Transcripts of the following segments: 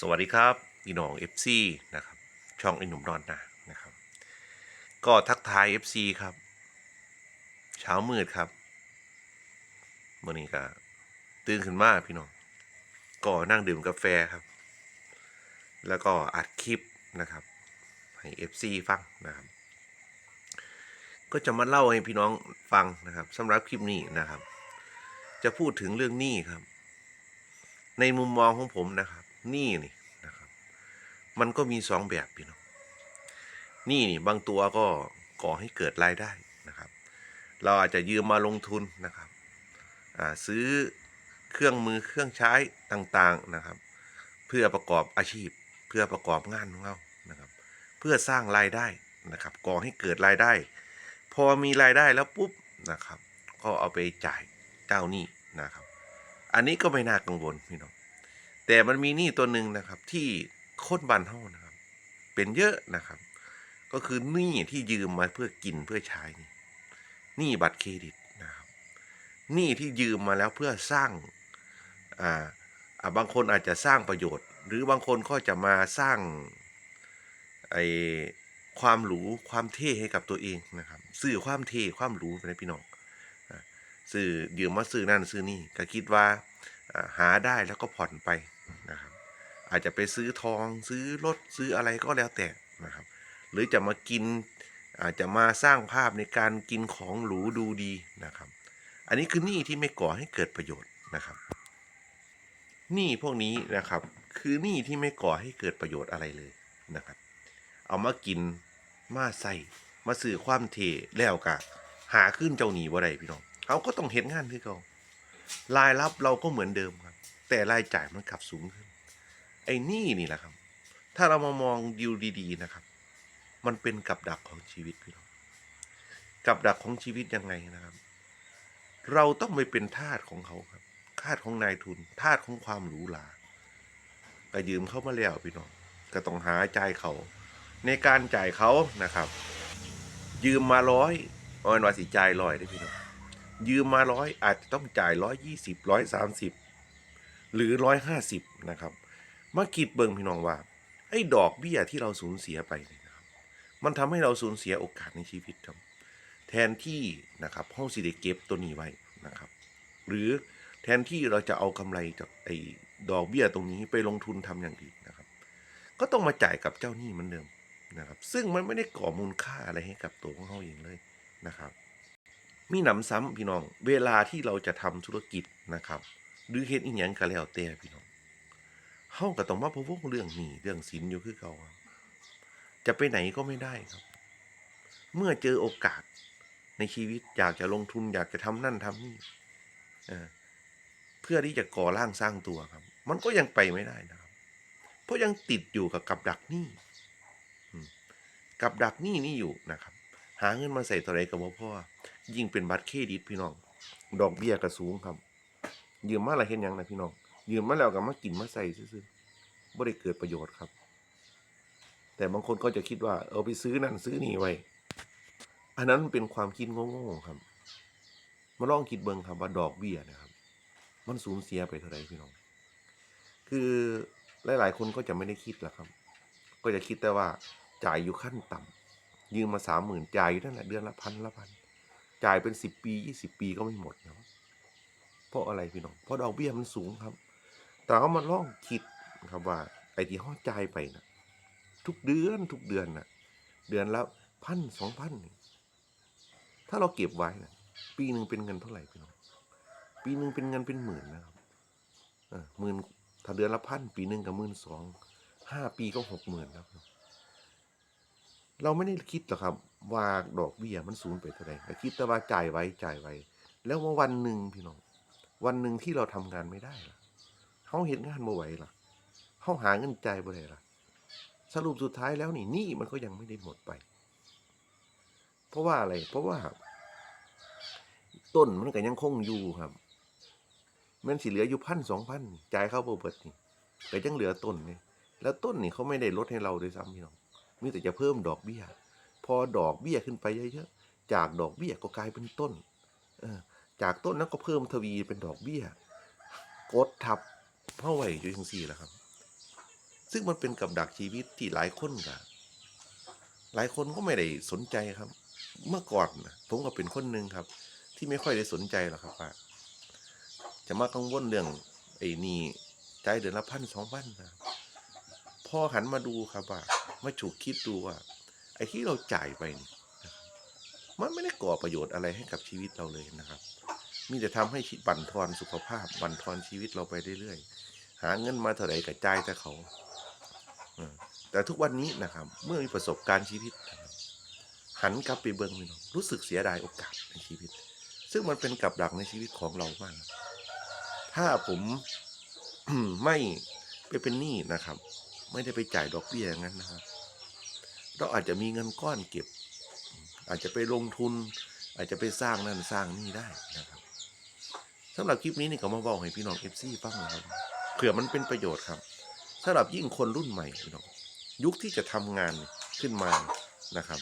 สวัสดีครับพี่น้อง FC นะครับช่องไอหนุ่มนอนนานะครับ ก็ทักทาย FC ครับ เช้ามืดครับเมื่อนี้ก็ตื่นขึ้นมาพี่น้อง ก็นั่งดื่มกาแฟครับ แล้วก็อัดคลิปนะครับ ให้ FC ฟังนะครับ ก็จะมาเล่าให้พี่น้องฟังนะครับสำหรับคลิปนี้นะครับ จะพูดถึงเรื่องหนี้ครับ ในมุมมองของผมนะครับ หนี้นี่นะครับ มันก็มีสองแบบพี่น้องหนี้นี่บางตัวก็ก่อให้เกิดรายได้นะครับ เราอาจจะยืมมาลงทุนนะครับซื้อเครื่องมือเครื่องใช้ต่างๆนะครับ เพื่อประกอบอาชีพ เพื่อประกอบงานของเรานะครับ เพื่อสร้างรายได้นะครับ ก่อให้เกิดรายได้ พอมีรายได้แล้วปุ๊บนะครับ ก็เอาไปจ่ายเจ้าหนี้นะครับ อันนี้ก็ไม่น่ากังวลพี่น้อง แต่มันมีหนี้ตัวหนึ่งนะครับ ที่โคตรบันเท่านะครับ เป็นเยอะนะครับ ก็คือหนี้ที่ยืมมาเพื่อกินเพื่อใช้นี่หนี้บัตรเครดิตนะครับหนี้ที่ยืมมาแล้วเพื่อสร้างอ่าบางคนอาจจะสร้างประโยชน์ หรือบางคนก็จะมาสร้างไอความหรูความเท่ให้กับตัวเองนะครับสื่อความเท่ความหรูไปนะพี่น้องสื่อยืมมาซื้อนั่นซื้อนี่ก็คิดว่าหาได้แล้วก็ผ่อนไป นะครับ อาจจะไปซื้อทองซื้อรถซื้ออะไรก็แล้วแต่นะครับ หรือจะมากินอาจจะมาสร้างภาพในการกินของหรูดูดีนะครับ อันนี้คือหนี้ที่ไม่ก่อให้เกิดประโยชน์นะครับหนี้พวกนี้นะครับ คือหนี้ที่ไม่ก่อให้เกิดประโยชน์อะไรเลยนะครับ เอามากินมาใส่มาสื่อความเทแล้วกะหาขึ้นเจ้าหนี้บ่ได้พี่น้องเขาก็ต้องเห็นงานคือเขารายรับเราก็เหมือนเดิม แต่รายจ่ายมันกลับสูงขึ้น ไอ้นี่นี่แหละครับ ถ้าเรามามองดูดีๆนะครับ มันเป็นกับดักของชีวิตพี่น้องกับดักของชีวิตยังไงนะครับ เราต้องไม่เป็นทาสของเขาครับทาสของนายทุนทาสของความหรูหราก็ยืมเข้ามาแล้วพี่น้องก็ต้องหาจ่ายเขาในการจ่ายเขานะครับ ยืมมาร้อยอาเป็นว่าสิจ่ายร้อยได้พี่น้องยืมมาร้อยอาจจะต้องจ่ายร้อยยี่สิบร้อยสามสิบ หรือร้อยห้าสิบนะครับมาคิดเบิ่งพี่น้องว่าไอ้ดอกเบี้ยที่เราสูญเสียไปเนี่ยนะครับมันทำให้เราสูญเสียโอกาสในชีวิตครับแทนที่นะครับห้องสิได้เก็บตัวนี้ไว้นะครับ หรือแทนที่เราจะเอากำไรจากไอ้ดอกเบี้ยตรงนี้ไปลงทุนทำอย่างอื่นนะครับ ก็ต้องมาจ่ายกับเจ้าหนี้เหมือนเดิมนะครับ ซึ่งมันไม่ได้ก่อมูลค่าอะไรให้กับตัวของเขาเองเลยนะครับ มีหนำซ้ำพี่น้องเวลาที่เราจะทำธุรกิจนะครับ หรือเฮ็ดอีหยังก็แล้วแต่พี่น้องเฮาก็ต้องมาพะวงเรื่องหนี้เรื่องสินอยู่คือเก่าครับจะไปไหนก็ไม่ได้ครับ เมื่อเจอโอกาสในชีวิตอยากจะลงทุนอยากจะทำนั่นทำนี่เพื่อที่จะก่อร่างสร้างตัวครับ มันก็ยังไปไม่ได้นะครับ เพราะยังติดอยู่กับกับดักหนี้กับดักหนี้นี่อยู่นะครับ หาเงินมาใส่ตัวไรกับพ่พ่อยิ่งเป็นบัตรเครดิตพี่น้อง ดอกเบี้ยก็สูงครับ ยืมมาแล้วเห็นยังนะพี่น้อง ยืมมาแล้วก็มากินมาใส่ซื่อๆบ่ได้เกิดประโยชน์ครับ แต่บางคนก็จะคิดว่า เอาไปซื้อนั่นซื้อนี่ไว้ อันนั้นเป็นความคิดโง่ๆครับ มาลองคิดเบิ่งครับว่าดอกเบี้ยนะครับ มันสูญเสียไปเท่าไหร่พี่น้อง คือหลายๆ คนก็จะไม่ได้คิดหรอกครับ ก็จะคิดแต่ว่าจ่ายอยู่ขั้นต่ำยืมมาสามหมื่นจ่ายอยู่นั่นแหละเดือนละพันละพันจ่ายเป็นสิบปียี่สิบปีก็ไม่หมดนะ ราะอะไรพี่น้อง เพราะดอกเบี้ยมันสูงครับ แต่เขามาล่องคิดครับว่า ไอ้ที่เขาจ่ายไปนะทุกเดือนทุกเดือนนะเดือนละพันสองพันถ้าเราเก็บไว้นะปีหนึ่งเป็นเงินเท่าไหร่พี่น้อง ปีหนึ่งเป็นเงินเป็นหมื่นนะครับหมื่นถ้าเดือนละพันปีหนึ่งกับหมื่นสองห้าปีก็หกหมื่นแล้วครับเราไม่ได้คิดหรอกครับ ว่าดอกเบี้ยมันสูงไปเท่าไหร่คิดแต่ว่าจ่ายไว้จ่ายไว้ แล้วว่าวันหนึ่งพี่น้อง วันหนึ่งที่เราทำงานไม่ได้ล่ะเขาเห็นงานบ่ไหวล่ะเขาหาเงินใจ่ายบ่ได้ล่ะ สรุปสุดท้ายแล้วนี่หนี้มันก็ยังไม่ได้หมดไป เพราะว่าอะไร เพราะว่า ต้นมันก็ยังคงอยู่ครับมันสิเหลืออยู่พันสองพันจ่ายเข้าเบิดนี่ก็ยังเหลือต้นนี่แล้วต้นนี่เขาไม่ได้ลดให้เราด้วยซ้ำพี่น้องมีแต่จะเพิ่มดอกเบี้ย พอดอกเบี้ยขึ้นไปเยอะๆจากดอกเบี้ยก็กลายเป็นต้น เออ จากต้นนั้นก็เพิ่มทวีเป็นดอกเบี้ยกดทับเข้าไหวอยู่จังสี่แหละครับ ซึ่งมันเป็นกับดักชีวิตที่หลายคนกะหลายคนก็ไม่ได้สนใจครับ เมื่อก่อนนะผมก็เป็นคนหนึ่งครับ ที่ไม่ค่อยได้สนใจหรอกครับว่าจะมากังวลเรื่องไอ้นี่ใจเดือนละพันสองพันนะพอหันมาดูครับว่ามาฉุกคิดดูว่าไอ้ที่เราจ่ายไปนี่มันไม่ได้ก่อประโยชน์อะไรให้กับชีวิตเราเลยนะครับ มีแต่ทำให้บั่นทอนสุขภาพ บั่นทอนชีวิตเราไปเรื่อยๆ หาเงินมาเท่าไหร่กับจ่ายแต่เขาแต่ทุกวันนี้นะครับ เมื่อมีประสบการณ์ชีวิต หันกลับไปเบิ่งพี่น้องรู้สึกเสียดายโอกาสในชีวิต ซึ่งมันเป็นกับดักในชีวิตของเรามาก ถ้าผมไม่ไปเป็นหนี้นะครับ ไม่ได้ไปจ่ายดอกเบี้ยอย่างนั้นนะครับ เราอาจจะมีเงินก้อนเก็บ อาจจะไปลงทุน อาจจะไปสร้างนั่นสร้างนี่ได้นะครับ สำหรับคลิปนี้นี่ก็มาบอกให้พี่น้องเอฟซีฟังนะครับเผื่อมันเป็นประโยชน์ครับสำหรับยิ่งคนรุ่นใหม่พี่น้องยุคที่จะทำงานขึ้นมานะครับ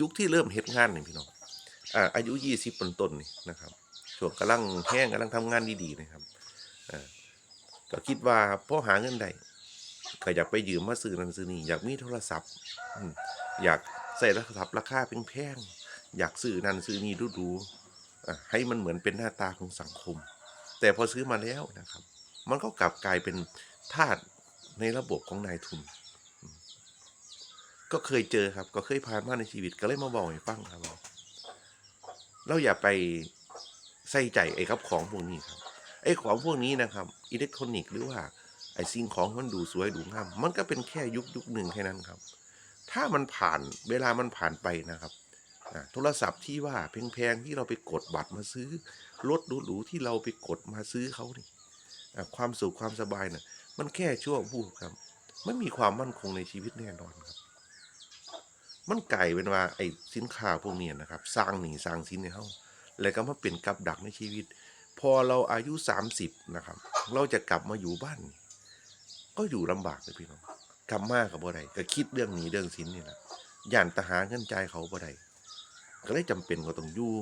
ยุคที่เริ่มเฮ็ดงานนี่พี่น้องอ่าอายุยี่สิบต้นต้นๆนี่นะครับช่วงกำลังแห้งกำลังทำงานดีๆนะครับอ่าก็คิดว่าพอหาเงินได้ก็อยากไปยืมมาซื้อนั่นซื้อนี่อยากมีโทรศัพท์อยากใส่โทรศัพท์ราคาแพงๆอยากซื้อนั่นซื้อนี่ดูๆ ให้มันเหมือนเป็นหน้าตาของสังคม แต่พอซื้อมาแล้วนะครับ มันก็กลับกลายเป็นทาสในระบบของนายทุน ก็เคยเจอครับ ก็เคยผ่านมาในชีวิตก็เลยมาบอกให้ฟังครับว่าเราอย่าไปใส่ใจไอ้ครับของพวกนี้ครับ ไอ้ของพวกนี้นะครับอิเล็กทรอนิกส์หรือว่าไอ้สิ่งของมันดูสวยดูงามมันก็เป็นแค่ยุคยุคหนึ่งแค่นั้นครับ ถ้ามันผ่านเวลามันผ่านไปนะครับ โทรศัพท์ที่ว่าแพงๆที่เราไปกดบัตรมาซื้อรถหรูๆที่เราไปกดมาซื้อเขานี่ความสุขความสบายน่ะมันแค่ชั่ววูบครับ ไม่มีความมั่นคงในชีวิตแน่นอนครับ มันไก่เป็นว่าไอ้สินค้าพวกนี้นะครับ สร้างหนีสร้างสินในเฮาแล้วก็มาเป็นกับดักในชีวิต พอเราอายุ 30 นะครับ เราจะกลับมาอยู่บ้าน ก็อยู่ลำบากเลยพี่น้องกลับมากกับบ่ได้ก็คิดเรื่องหนีเรื่องสินนี่แหละย่านตหาเงินใจเขาบ่ได้ ก็เลยจำเป็นก็ต้องอยู่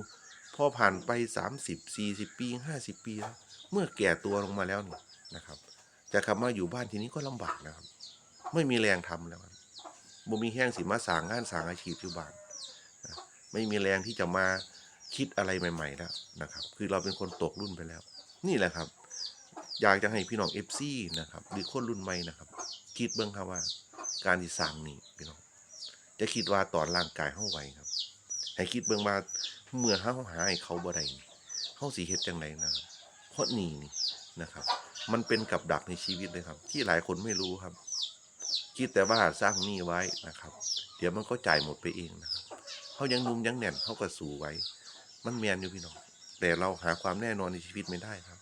พอผ่านไป 30 40 ปี 50 ปีแล้วเมื่อแก่ตัวลงมาแล้วนี่นะครับจะกลับมาอยู่บ้านทีนี้ก็ลำบากนะครับ ไม่มีแรงทำแล้วครับบ่มีแห้งสิมาสางงานสางอาชีพอยู่บ้านไม่มีแรงที่จะมาคิดอะไรใหม่ ๆ แล้วนะครับ คือเราเป็นคนตกรุ่นไปแล้ว นี่แหละครับ อยากจะให้พี่น้อง FC นะครับหรือคนรุ่นใหม่นะครับ คิดเบิ่งครับว่า การที่สร้างนี่พี่น้องจะคิดว่าตอนร่างกายเฮาไหวครับ ให้คิดเบิ่งว่าเมื่อเฮาหาให้เขาบ่ได้เฮาสิเฮ็ดจังไดนะครับเพราะหนี่นี่นะครับ มันเป็นกับดักในชีวิตเลยครับ ที่หลายคนไม่รู้ครับ คิดแต่ว่าสร้างหนี้ไว้นะครับ เดี๋ยวมันก็จ่ายหมดไปเองนะครับเขายังนุ่มยังแน่นเขาก็สู้ไว้ มันแมนอยู่พี่น้องแต่เราหาความแน่นอนในชีวิตไม่ได้ครับ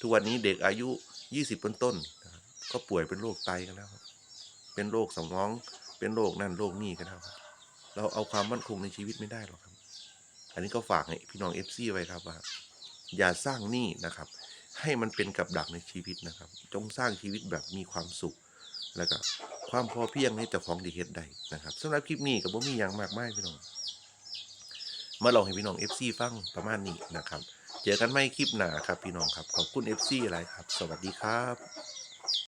ทุกวันนี้เด็กอายุ20เป็นต้นนะครับก็ป่วยเป็นโรคไตกันแล้วครับเป็นโรคสมองเป็นโรคนั่นโรคนี่กันแล้วครับ เราเอาความมั่นคงในชีวิตไม่ได้หรอกครับ อันนี้ก็ฝากให้พี่น้องเอฟซีไว้ครับว่า อย่าสร้างหนี้นะครับ ให้มันเป็นกับดักในชีวิตนะครับ จงสร้างชีวิตแบบมีความสุขแล้วก็ความพอเพียงให้เจ้าของดีเฮ็ดได้นะครับสำหรับคลิปนี้ก็บ่มีหยังมากมายพี่น้อง มาลองให้พี่น้อง FC ฟังประมาณนี้นะครับ เจอกันใหม่คลิปหน้าครับพี่น้องครับ ขอบคุณ FC หลายครับ สวัสดีครับ